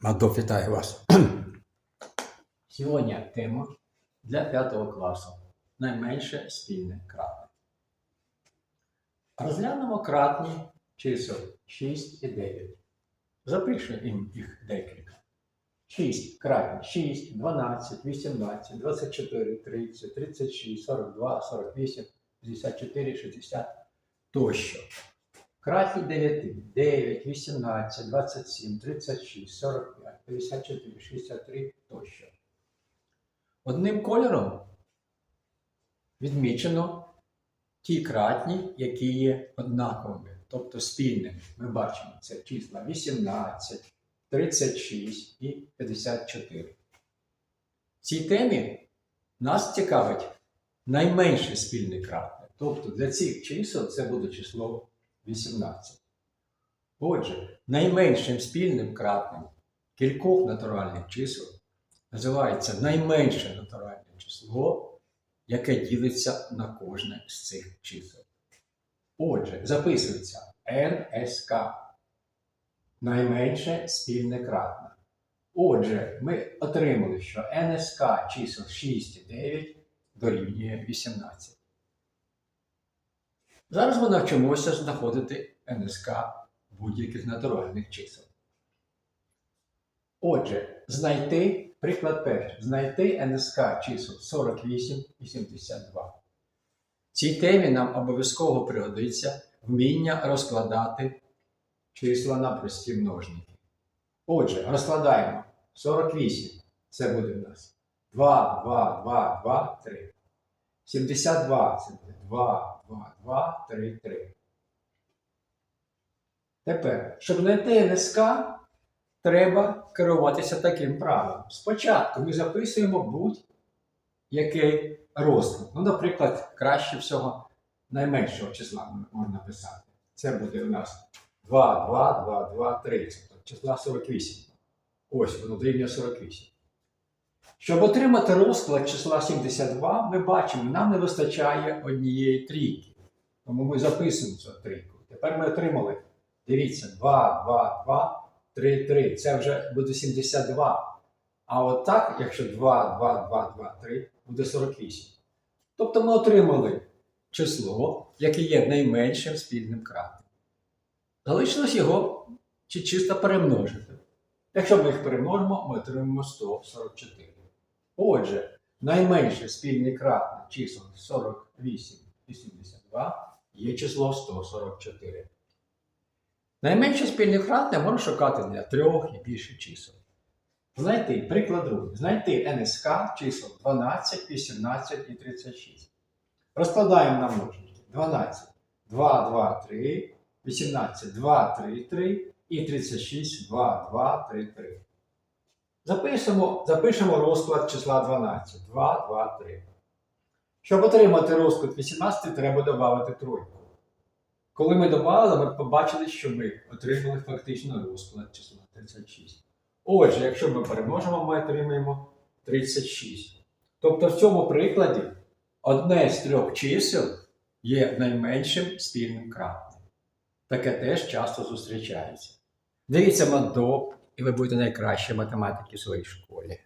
Мадов, вітаю вас. Сьогодні тема для 5 класу. Найменше спільне кратне. Розглянемо кратні чисел 6 і 9. Запишемо їх декілька. 6 кратні 6, 12, 18, 24, 30, 36, 42, 48, 54, 60 тощо. Кратні 9, 9, 18, 27, 36, 45, 54, 63 тощо. Одним кольором відмічено ті кратні, які є однаковими, тобто спільними. Ми бачимо це числа 18, 36 і 54. В цій темі нас цікавить найменше спільне кратне. Тобто для цих чисел це буде число 18. Отже, найменшим спільним кратним кількох натуральних чисел називається найменше натуральне число, яке ділиться на кожне з цих чисел. Отже, записується НСК. Найменше спільне кратне. Отже, ми отримали, що НСК чисел 6 і 9 дорівнює 18. Зараз ми навчимося знаходити НСК будь-яких натуральних чисел. Отже, знайти приклад перший. Знайти НСК чисел 48 і 72. Цій темі нам обов'язково пригодиться вміння розкладати числа на прості множники. Отже, розкладаємо 48. Це буде у нас 2, 2, 2, 2, 3. 72 це буде 2, 2, 2, 3, 3. Тепер, щоб знайти НСК, треба керуватися таким правилом. Спочатку ми записуємо будь-який розклад. Ну, наприклад, краще всього найменшого числа можна писати. Це буде у нас 2, 2, 2, 2, 3. Це числа 48. Ось воно дорівнює 48. Щоб отримати розклад числа 72, ми бачимо, нам не вистачає однієї трійки. Тому ми записуємо цю трійку. Тепер ми отримали, дивіться, 2, 2, 2, 3, 3. Це вже буде 72. А от так, якщо 2, 2, 2, 2, 3, буде 48. Тобто ми отримали число, яке є найменшим спільним кратним. Залишилось його чи чисто перемножити. Якщо ми їх перемножимо, ми отримаємо 144. Отже, найменше спільний кратне чисел 48 і 72 є число 144. Найменше спільне кратне можна шукати для трьох і більше чисел. Знайти, приклад другий. Знайти НСК чисел 12, 18 і 36. Розкладаємо на множники. 12, 2, 2, 3, 18, 2, 3, 3 і 36, 2, 2, 3, 3. Запишемо, запишемо розклад числа 12. 2, 2, 3. Щоб отримати розклад 18, треба додати тройку. Коли ми додали, ми побачили, що ми отримали фактично розклад числа 36. Отже, якщо ми перемножимо, ми отримаємо 36. Тобто в цьому прикладі одне з трьох чисел є найменшим спільним кратним. Таке теж часто зустрічається. Дивіться мандоп, і ви будете найкращі математики в своїй школі.